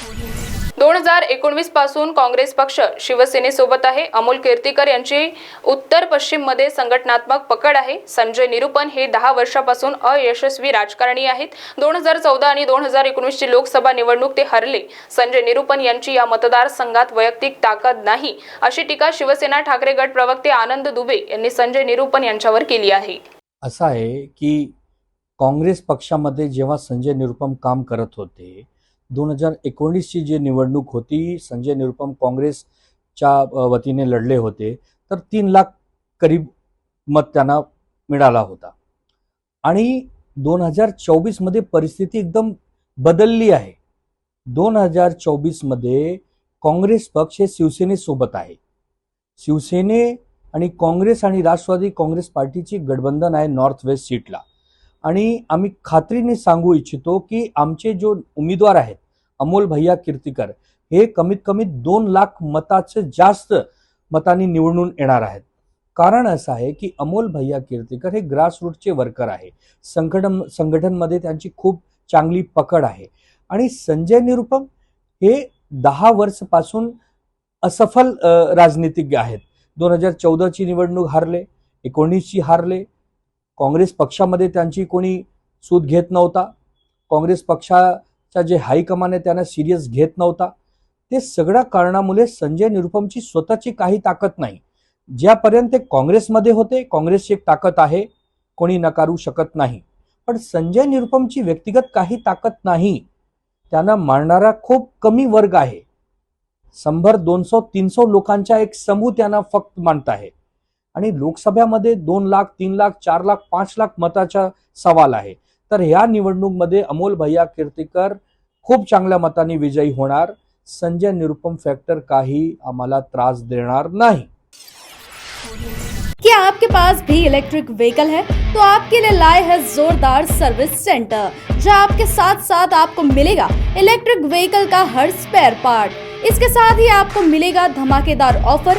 दोन हजार एकोणवीसपासून काँग्रेस पक्ष शिवसेनेसोबत आहे. अमोल कीर्तीकर यांची उत्तर पश्चिममध्ये संघटनात्मक पकड आहे. संजय निरुपण हे दहा वर्षापासून अयशस्वी राजकारणी आहेत. दोन हजार चौदा आणि दोन हजार एकोणीसची लोकसभा निवडणूक ते हरले. संजय निरुपन यांची या मतदारसंघात वैयक्तिक ताकद नाही. अशी टीका शिवसेना ठाकरे गट प्रवक्ते आनंद दुबे यांनी संजय निरुपन यांच्यावर केली आहे. असं आहे की काँग्रेस पक्षामध्ये जेव्हा संजय निरुपम काम करत होते दोन हजार एकोणीसची जी निवडणूक होती संजय निरुपम काँग्रेसच्या वतीने लढले होते तर तीन लाख करीब मत त्यांना मिळाला होता. आणि दोन हजार चोवीसमध्ये परिस्थिती एकदम बदलली आहे. दोन हजार चोवीसमध्ये काँग्रेस पक्ष हे शिवसेनेसोबत आहे. शिवसेने आणि काँग्रेस आणि राष्ट्रवादी काँग्रेस पार्टीची गठबंधन आहे नॉर्थ वेस्ट सीटला. आणि आम्ही खात्रीने सांगू इच्छितो की आमचे जो उमेदवार आहेत अमोल भैया कीर्तीकर हे कमीत कमी दोन लाख मताचे जास्त मतांनी निवडून येणार आहेत. कारण असं आहे की अमोल भैया कीर्तीकर हे ग्रासरूटचे वर्कर आहे. संघटन संघटनमध्ये त्यांची खूप चांगली पकड आहे. आणि संजय निरुपम हे दहा वर्षपासून असफल राजनीतिज्ञ आहेत. दोन हजार चौदाची निवडणूक हारले एकोणीसची हारले काँग्रेस पक्षामध्ये त्यांची कोणी सूत घेत नव्हता. काँग्रेस पक्षाच्या जे हायकमान आहे त्यांना सिरियस घेत नव्हता. ते सगळ्या कारणामुळे संजय निरुपमची स्वतःची काही ताकद नाही. ज्यापर्यंत ते काँग्रेसमध्ये होते काँग्रेसची एक ताकद आहे. कोणी नकारू शकत नाही. पण संजय निरुपमची व्यक्तिगत काही ताकद नाही. त्यांना मारणारा खूप कमी वर्ग आहे. शंभर दोनशे तीनशे लोकांचा एक समूह त्यांना फक्त मानत आहे. आणि लोकसभेमध्ये दोन लाख तीन लाख चार लाख पाच लाख मताचा सवाल आहे. तर ह्या निवडणूकमध्ये अमोल भैया कीर्तीकर खूप चांगल्या मताने विजयी होणार. संजय निरुपम फॅक्टर काही आम्हाला त्रास देणार नाही. क्या आपके पास भी इलेक्ट्रिक व्हीकल है? तो आपके लिए लाए है जोरदार सर्विस सेंटर जहां आपके साथ साथ आपको मिलेगा इलेक्ट्रिक व्हीकल का हर स्पेयर पार्ट इसके साथ ही आपको मिलेगा धमाकेदार ऑफर